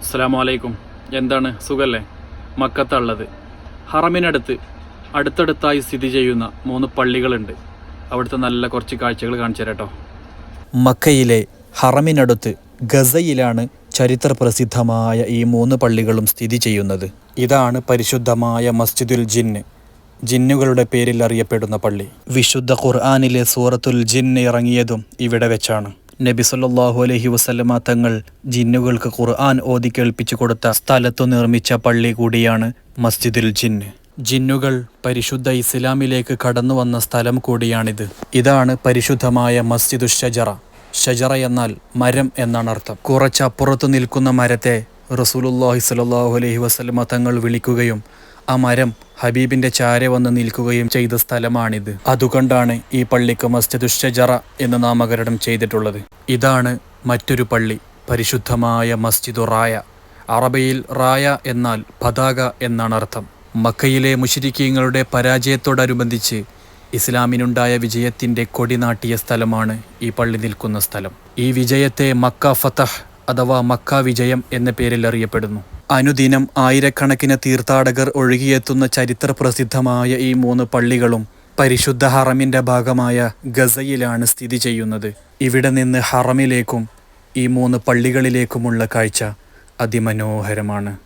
അസ്സാം വലൈക്കും എന്താണ് സുഖല്ലേ? മക്കത്തുള്ളത്. ഹറമിനടുത്ത് അടുത്തടുത്തായി സ്ഥിതി ചെയ്യുന്ന മൂന്ന് പള്ളികളുണ്ട്. അവിടുത്തെ നല്ല കുറച്ച് കാഴ്ചകൾ കാണിച്ചു തരാട്ടോ മക്കയിലെ ഹറമിനടുത്ത് ഗസയിലാണ് ചരിത്ര പ്രസിദ്ധമായ ഈ മൂന്ന് പള്ളികളും സ്ഥിതി ചെയ്യുന്നത്. ഇതാണ് പരിശുദ്ധമായ മസ്ജിദുൽ ജിന്ന് ജിന്നുകളുടെ പേരിൽ അറിയപ്പെടുന്ന പള്ളി. വിശുദ്ധ ഖുർആാനിലെ സൂറത്തുൽ ജിന്ന് ഇറങ്ങിയതും ഇവിടെ വെച്ചാണ്. നബി സല്ലാഹു അലഹി വസല്ലമ തങ്ങൾ ജിന്നുകൾക്ക് ഖുർആൻ ഓതി കേൾപ്പിച്ചു കൊടുത്ത സ്ഥലത്തു നിർമ്മിച്ച പള്ളി കൂടിയാണ് മസ്ജിദുൽ ജിന്ന് ജിന്നുകൾ പരിശുദ്ധ ഇസ്ലാമിലേക്ക് കടന്നു വന്ന സ്ഥലം കൂടിയാണിത്. ഇതാണ് പരിശുദ്ധമായ മസ്ജിദു ഷജറ. ഷജറ എന്നാൽ മരം എന്നാണ് അർത്ഥം. കുറച്ചപ്പുറത്തു നിൽക്കുന്ന മരത്തെ റസൂലുല്ലാഹി സ്വല്ലാഹു അലഹി വസ്ലമ തങ്ങൾ വിളിക്കുകയും ആ മരം ഹബീബിന്റെ ചാരെ വന്ന് നിൽക്കുകയും ചെയ്ത സ്ഥലമാണിത്. അതുകൊണ്ടാണ് ഈ പള്ളിക്ക് മസ്ജിദു എന്ന് നാമകരണം ചെയ്തിട്ടുള്ളത്. ഇതാണ് മറ്റൊരു പള്ളി പരിശുദ്ധമായ മസ്ജിദു റായ. അറബിയിൽ റായ എന്നാൽ പതാക എന്നാണ് അർത്ഥം. മക്കയിലെ മുഷിരിക്കീങ്ങളുടെ പരാജയത്തോടനുബന്ധിച്ച് ഇസ്ലാമിനുണ്ടായ വിജയത്തിന്റെ കൊടി നാട്ടിയ സ്ഥലമാണ് ഈ പള്ളി നിൽക്കുന്ന സ്ഥലം. ഈ വിജയത്തെ മക്ക ഫതഹ് അഥവാ മക്ക വിജയം എന്ന പേരിൽ അറിയപ്പെടുന്നു. അനുദിനം ആയിരക്കണക്കിന് തീർത്ഥാടകർ ഒഴുകിയെത്തുന്ന ചരിത്ര പ്രസിദ്ധമായ ഈ മൂന്ന് പള്ളികളും പരിശുദ്ധ ഹറമിന്റെ ഭാഗമായ ഗസയിലാണ് സ്ഥിതി ചെയ്യുന്നത്. ഇവിടെ നിന്ന് ഹറമിലേക്കും ഈ മൂന്ന് പള്ളികളിലേക്കുമുള്ള കാഴ്ച അതിമനോഹരമാണ്.